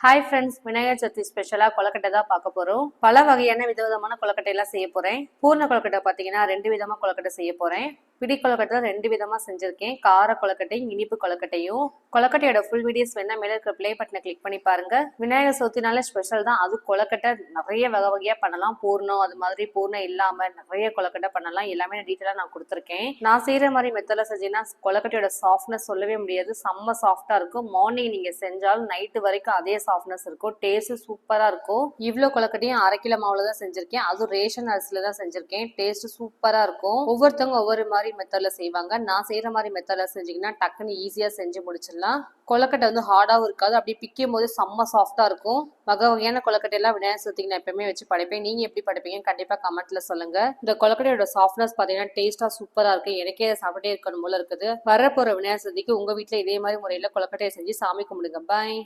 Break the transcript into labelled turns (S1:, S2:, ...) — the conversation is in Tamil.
S1: ஹாய் ஃப்ரெண்ட்ஸ் விநாயகர் சதுர்த்தி ஸ்பெஷலாக கொலக்கட்டை தான் பார்க்க போகிறோம் பல வகையான விதவிதமான கொலக்கட்டையெல்லாம் செய்ய போகிறேன் பூர்ண கொலக்கட்டை பார்த்தீங்கன்னா ரெண்டு விதமாக கொலக்கட்டை செய்ய போகிறேன் பிடி கொலக்கட்டை ரெண்டு விதமாக செஞ்சுருக்கேன். கார கொலக்கட்டையும் இனிப்பு கொலக்கட்டையும் கொலக்கட்டையோட ஃபுல் வீடியோஸ் வேணால் மேலே இருக்கிற ப்ளே பட்டனை கிளிக் பண்ணி பாருங்கள் விநாயகர் சதுர்த்தினால ஸ்பெஷல் தான். அது கொலக்கட்டை நிறைய வகை வகையாக பண்ணலாம். பூர்ணம் அது மாதிரி பூர்ணம் இல்லாமல் நிறைய கொலக்கட்டை பண்ணலாம். எல்லாமே நான் டீட்டெயிலாக நான் கொடுத்துருக்கேன். நான் செய்கிற மாதிரி மெத்தடில் செஞ்சீங்கன்னா கொலக்கட்டையோட சாஃப்ட்னஸ் சொல்லவே முடியாது. செம்ம சாஃப்டாக இருக்கும். மார்னிங் நீங்கள் செஞ்சாலும் நைட்டு வரைக்கும் அதே சாஃப்ட்னஸ் இருக்கும். டேஸ்ட்டு சூப்பராக இருக்கும். இவ்வளோ கொலக்கட்டையும் அரை கிலோ தான் செஞ்சுருக்கேன். அதுவும் ரேஷன் அரிசியில் தான் செஞ்சுருக்கேன். டேஸ்ட்டு சூப்பராக இருக்கும். ஒவ்வொருத்தவங்க ஒவ்வொரு மாதிரி மெத்தடில் செய்வாங்க. நான் செய்கிற மாதிரி மெத்தடில் செஞ்சீங்கன்னா டக்குன்னு ஈஸியாக செஞ்சு முடிச்சிடலாம். கொலக்கட்டை வந்து ஹார்டாகவும் இருக்காது. அப்படி பிக்கும் போது செம்ம சாஃப்டாக இருக்கும். வகை வகையான கொலக்கட்டையெல்லாம் விநாயகர் சதுர்த்திக்கு நான் எப்பவுமே வச்சு படைப்பேன். நீங்கள் எப்படி படைப்பீங்க கண்டிப்பாக கமெண்ட்டில் சொல்லுங்கள் இந்த கொலக்கட்டையோட சாஃப்ட்னஸ் பார்த்தீங்கன்னா டேஸ்ட்டாக சூப்பராக இருக்கு. எனக்கே அதை சாப்பிட்டே இருக்கணும் போல இருக்குது. வரப்போகிற விநாயகர் சதுர்த்திக்கு உங்கள் வீட்டில் இதே மாதிரி முறையில் கொலக்கட்டையை செஞ்சு சாமி கும்பிடுங்க. பாய்